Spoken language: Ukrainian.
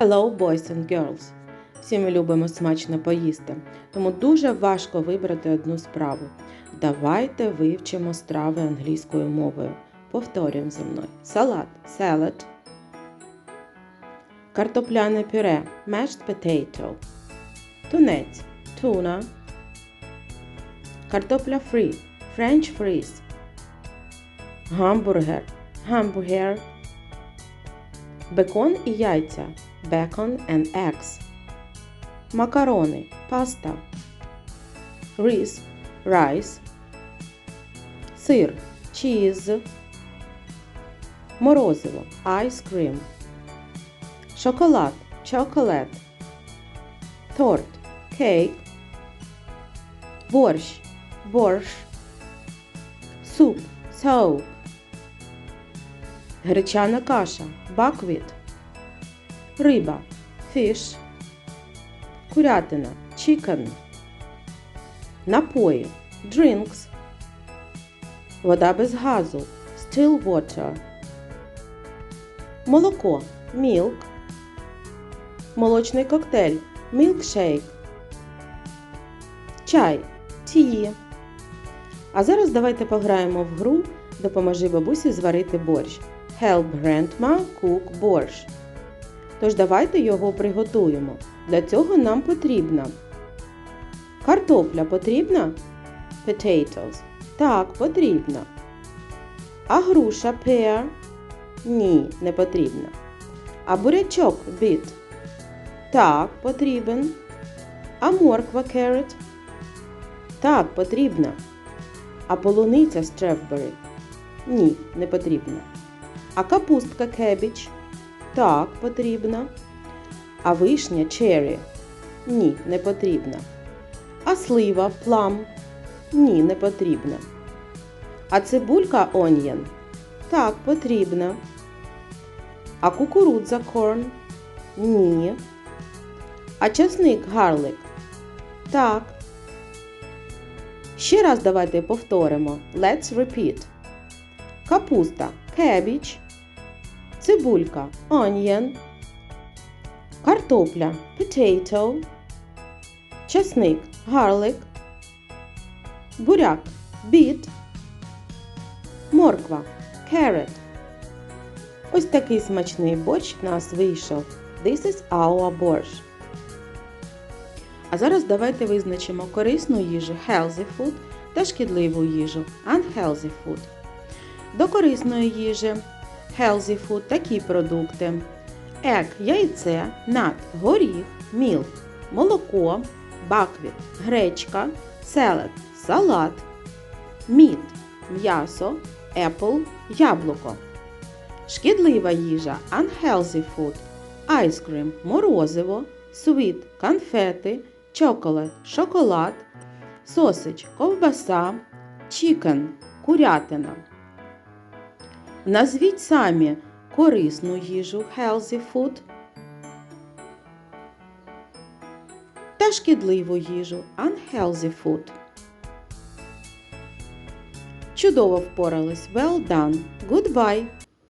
Hello, boys and girls! Всі ми любимо смачно поїсти, тому дуже важко вибрати одну справу. Давайте вивчимо страви англійською мовою. Повторюємо зі мною. Салат salad. Картопляне пюре mashed potato. Тунець tuna. Картопля фрі French fries. Гамбургер hamburger. Бекон і яйця bacon and eggs. Макарони паста. Рис rice. Сир cheese. Морозиво ice cream. Шоколад chocolate. Торт cake. Борщ борщ. Суп soup. Гречана каша buckwheat. Риба fish. Курятина chicken. Напої drinks. Вода без газу still water. Молоко milk. Молочний коктейль milkshake. Чай tea. А зараз давайте пограємо в гру Допоможи бабусі зварити борщ. Help grandma cook борщ. Тож давайте його приготуємо. Для цього нам потрібна картопля потрібна? Potatoes. Так, потрібна. А груша pear? Ні, не потрібна. А бурячок beet? Так, потрібен. А морква carrot? Так, потрібна. А полуниця strawberry? Ні, не потрібна. А капустка cabbage? Так, потрібна. А вишня cherry? Ні, не потрібна. А слива plum? Ні, не потрібна. А цибулька onion? Так, потрібна. А кукурудза corn? Ні. А часник garlic? Так. Ще раз давайте повторимо. Let's repeat. Капуста cabbage. Цибулька onion. Картопля potato. Часник garlic. Буряк beet. Морква carrot. Ось такий смачний борщ в нас вийшов. This is our борщ. А зараз давайте визначимо корисну їжу healthy food та шкідливу їжу unhealthy food. До корисної їжі healthy food такі продукти: egg – яйце, nut – горіх, milk – молоко, buckwheat – гречка, salad – салат, meat – м'ясо, apple – яблуко. Шкідлива їжа unhealthy food ice cream – морозиво, sweet – конфети, chocolate – шоколад, sausage – ковбаса, chicken – курятина. Назвіть самі корисну їжу healthy food та шкідливу їжу unhealthy food. Чудово впорались. Well done. Goodbye.